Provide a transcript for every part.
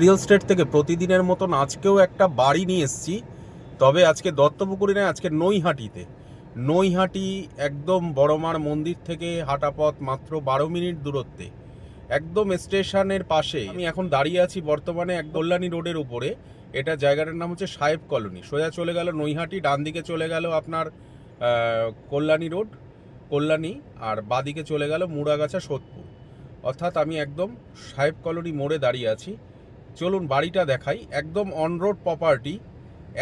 Real estate থেকে প্রতিদিনের মতন আজকেও একটা বাড়ি নিয়ে এসেছি। তবে আজকে দত্তপুকুরে নয় আজকে নৈহাটিতে। নৈহাটি একদম বড়মার মন্দির থেকে হাঁটা পথ মাত্র বারো মিনিট দূরত্বে। একদম স্টেশনের পাশে। আমি এখন দাঁড়িয়ে আছি বর্তমানে এক কল্যাণী রোডের উপরে। এটা জায়গাটার নাম হচ্ছে সাহেব কলোনি। সোজা চলে গেল নৈহাটি, ডান দিকে চলে গেল আপনার কল্যাণী রোড, কল্যাণী, আর বাদিকে চলে গেল মুড়াগাছা, সোদপুর। অর্থাৎ আমি একদম সাহেব কলোনি মোড়ে দাঁড়িয়ে আছি। চলুন বাড়িটা দেখাই। একদম অন রোড প্রপার্টি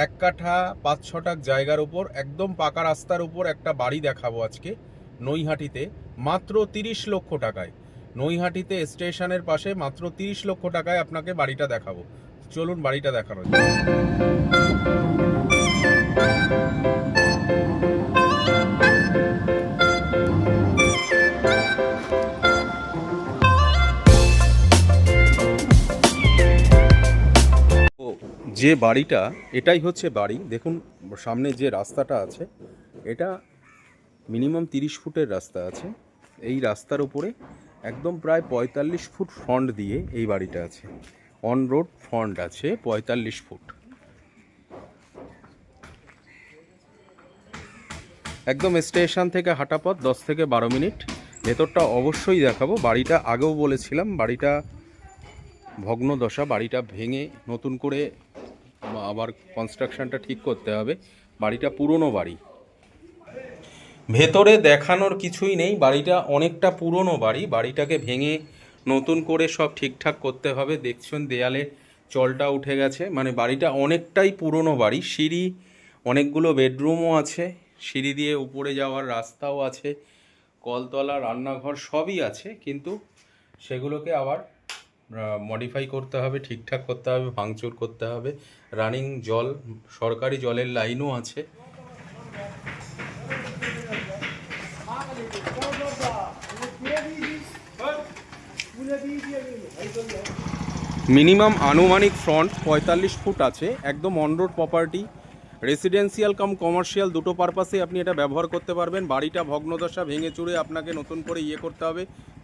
এক কাঠা পাঁচ ছটাক জায়গার উপর, একদম পাকা রাস্তার উপর একটা বাড়ি দেখাবো আজকে নৈহাটিতে, মাত্র তিরিশ লক্ষ টাকায়। নৈহাটিতে স্টেশনের পাশে মাত্র তিরিশ লক্ষ টাকায় আপনাকে বাড়িটা দেখাবো। চলুন বাড়িটা দেখানো যে বাড়িটা, এটাই হচ্ছে বাড়ি। দেখুন, সামনে যে রাস্তাটা আছে, এটা মিনিমাম তিরিশ ফুটের রাস্তা আছে। এই রাস্তার উপরে একদম প্রায় পঁয়তাল্লিশ ফুট ফ্রন্ট দিয়ে এই বাড়িটা আছে। অন রোড ফ্রন্ট আছে পঁয়তাল্লিশ ফুট। একদম স্টেশন থেকে হাঁটা পথ, দশ থেকে বারো মিনিট। ভেতরটা অবশ্যই দেখাবো। বাড়িটা আগেও বলেছিলাম, বাড়িটা ভগ্নদশা, বাড়িটা ভেঙে নতুন করে আবার কনস্ট্রাকশনটা ঠিক করতে হবে। বাড়িটা পুরনো বাড়ি। ভেতরে দেখানোর কিছুই নেই। বাড়িটা অনেকটা পুরনো বাড়ি। বাড়িটাকে ভেঙে নতুন করে সব ঠিকঠাক করতে হবে। দেখছেন দেয়ালে চলটা উঠে গেছে। মানে বাড়িটা অনেকটাই পুরনো বাড়ি। সিঁড়ি, অনেকগুলো বেডরুমও আছে। সিঁড়ি দিয়ে উপরে যাওয়ার রাস্তাও আছে। কলতলা, রান্নাঘর সবই আছে। কিন্তু সেগুলোকে আবার মডিফাই করতে হবে, ঠিকঠাক করতে হবে, ভাঙচুর করতে হবে। রানিং জল, সরকারি জলের লাইনও আছে। মিনিমাম আনুমানিক ফ্রন্ট পঁয়তাল্লিশ ফুট আছে, একদম on road property residential cum commercial দুটো পারপাসে আপনি এটা ব্যবহার করতে পারবেন। বাড়িটা ভগ্নদশা ভেঙে চুরে আপনাকে নতুন করে ইয়ে করতে হবে।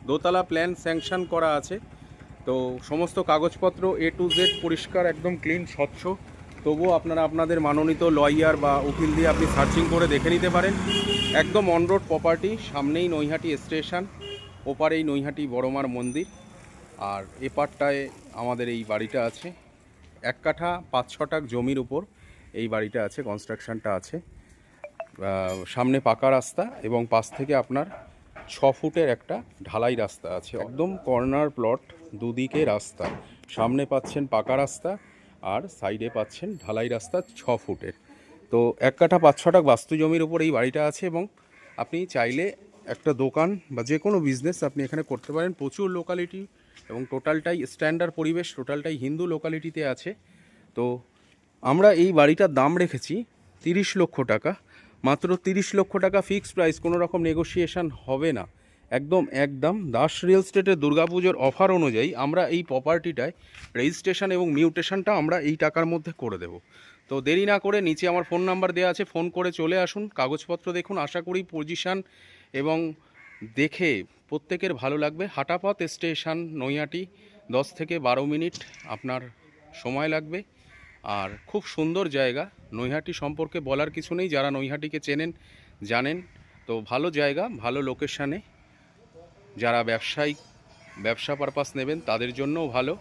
দোতলা প্ল্যান স্যাংশন করা আছে। তো সমস্ত কাগজপত্র এ টু জেড পরিষ্কার, একদম ক্লিন স্বচ্ছ। তবুও আপনারা আপনাদের মানোনীত লয়ার বা উকিল দিয়ে আপনি সার্চিং করে দেখে নিতে পারেন। একদম অন রোড প্রপার্টি সামনেই নৈহাটি স্টেশন ওপারেই নৈহাটি বড়মার মন্দির। আর এপারটায় আমাদের এই বাড়িটা আছে। এক কাঠা পাঁচ ছটাক জমির উপর এই বাড়িটা আছে কনস্ট্রাকশনটা আছে। সামনে পাকা রাস্তা এবং পাশ থেকে আপনার ছ ফুটের একটা ঢালাই রাস্তা আছে। একদম কর্নার প্লট, দুদিকে রাস্তা। সামনে পাচ্ছেন পাকা রাস্তা আর সাইডে পাচ্ছেন ঢালাই রাস্তা ছ ফুটের। তো এক কাঠা পাঁচ ছটাক বাস্তু জমির উপর এই বাড়িটা আছে এবং আপনি চাইলে একটা দোকান বা যে কোনো বিজনেস আপনি এখানে করতে পারেন। প্রচুর লোকালিটি এবং টোটালটাই স্ট্যান্ডার্ড পরিবেশ টোটালটাই হিন্দু লোকালিটিতে আছে। তো আমরা এই বাড়িটার দাম রেখেছি তিরিশ লক্ষ টাকা। মাত্র তিরিশ লক্ষ টাকা ফিক্সড প্রাইস, কোনো রকম নেগোসিয়েশন হবে না। একদম একদম, দাস রিয়েল স্টেটের দুর্গাপুজোর অফার অনুযায়ী আমরা এই প্রপার্টিটায় রেজিস্ট্রেশন এবং মিউটেশনটা আমরা এই টাকার মধ্যে করে দেব। তো দেরি না করে নিচে আমার ফোন নাম্বার দেওয়া আছে, ফোন করে চলে আসুন। কাগজপত্র দেখুন, আশা করি পজিশান এবং দেখে প্রত্যেকের ভালো লাগবে। হাটাপথ স্টেশন নৈয়াটি দশ থেকে বারো মিনিট আপনার সময় লাগবে। আর খুব সুন্দর জায়গা। নৈহাটি সম্পর্কে বলার কিছু নেই, যারা নৈহাটিকে চেনেন, জানেন। তো ভালো জায়গা, ভালো লোকেশানে। যারা ব্যবসায়িক ব্যবসা পারপাস নেবেন, তাদের জন্যও ভালো।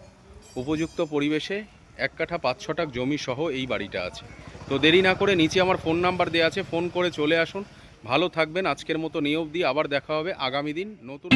উপযুক্ত পরিবেশে এক কাঠা পাঁচ ছটাক জমি সহ এই বাড়িটা আছে। তো দেরি না করে নিচে আমার ফোন নাম্বার দেওয়া আছে, ফোন করে চলে আসুন। ভালো থাকবেন, আজকের মতো নিয়োগ দিয়ে আবার দেখা হবে আগামী দিন নতুন